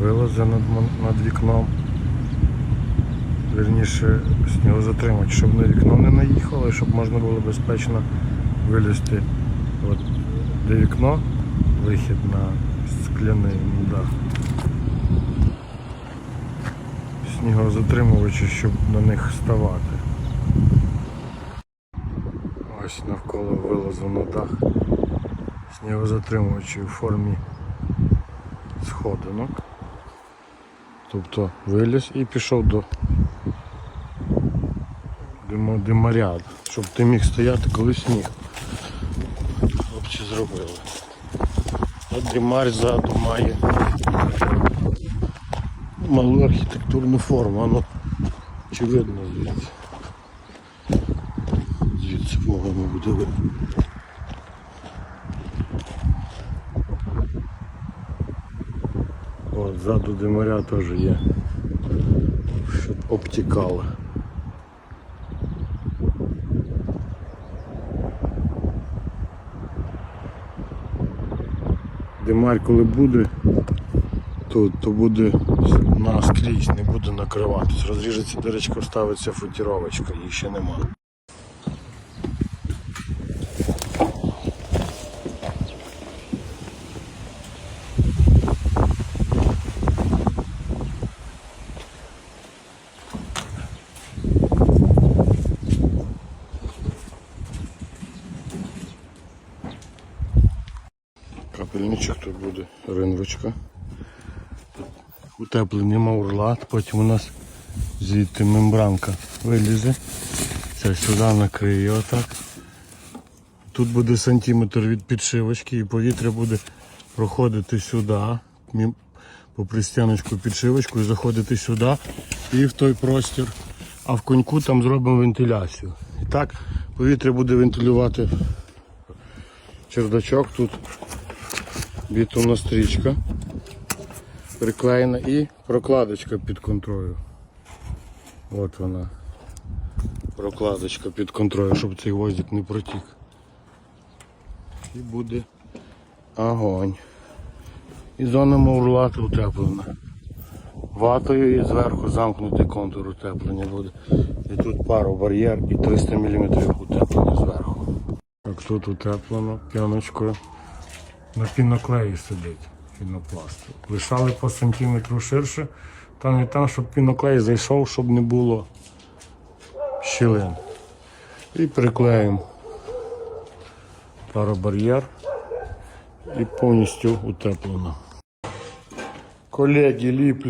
вилази над, над вікном. Вірніше снігозатримач, щоб на вікно не наїхало, щоб можна було безпечно вилізти. От де вікно, вихід на скляний дах. Снігозатримувачі, щоб на них ставати. Ось навколо вилазу на дах. Снігозатримувачі у формі сходинок. Тобто виліз і пішов до димаряд, щоб ти міг стояти, коли сніг. Хлопці зробили. А димар ззаду має малу архітектурну форму, ну чи видно звідси. Звідси по-моєму буде видно. От ззаду димаря теж є. Щоб обтікало. Димарь коли буде, то, то буде наскрізь, не буде накриватись. Розріжеться дирочка, вставиться футіровочка, її ще немає. Капельничок тут буде ринвочка. Утеплений маурлат, потім у нас звідти мембранка вилізе. Це сюди накриє отак. Тут буде сантиметр від підшивочки і повітря буде проходити сюди, попри стіночку підшивочку і заходити сюди і в той простір. А в коньку там зробимо вентиляцію. І так повітря буде вентилювати чердачок тут бітумна стрічка приклеєна і прокладочка під контролем. От вона. Прокладочка під контролем, щоб цей гвоздик не протік. І буде огонь. І зона маурлати утеплена. Ватою і зверху замкнутий контур утеплення буде. І тут пару бар'єр і 300 мм утеплення зверху. Так тут утеплено п'яночкою. На піноклеї сидить пінопласту. Лишали по сантиметру ширше, там і там, щоб піноклей зайшов, щоб не було щілин. І приклеїмо паробар'єр і повністю утеплено. Колеги ліплять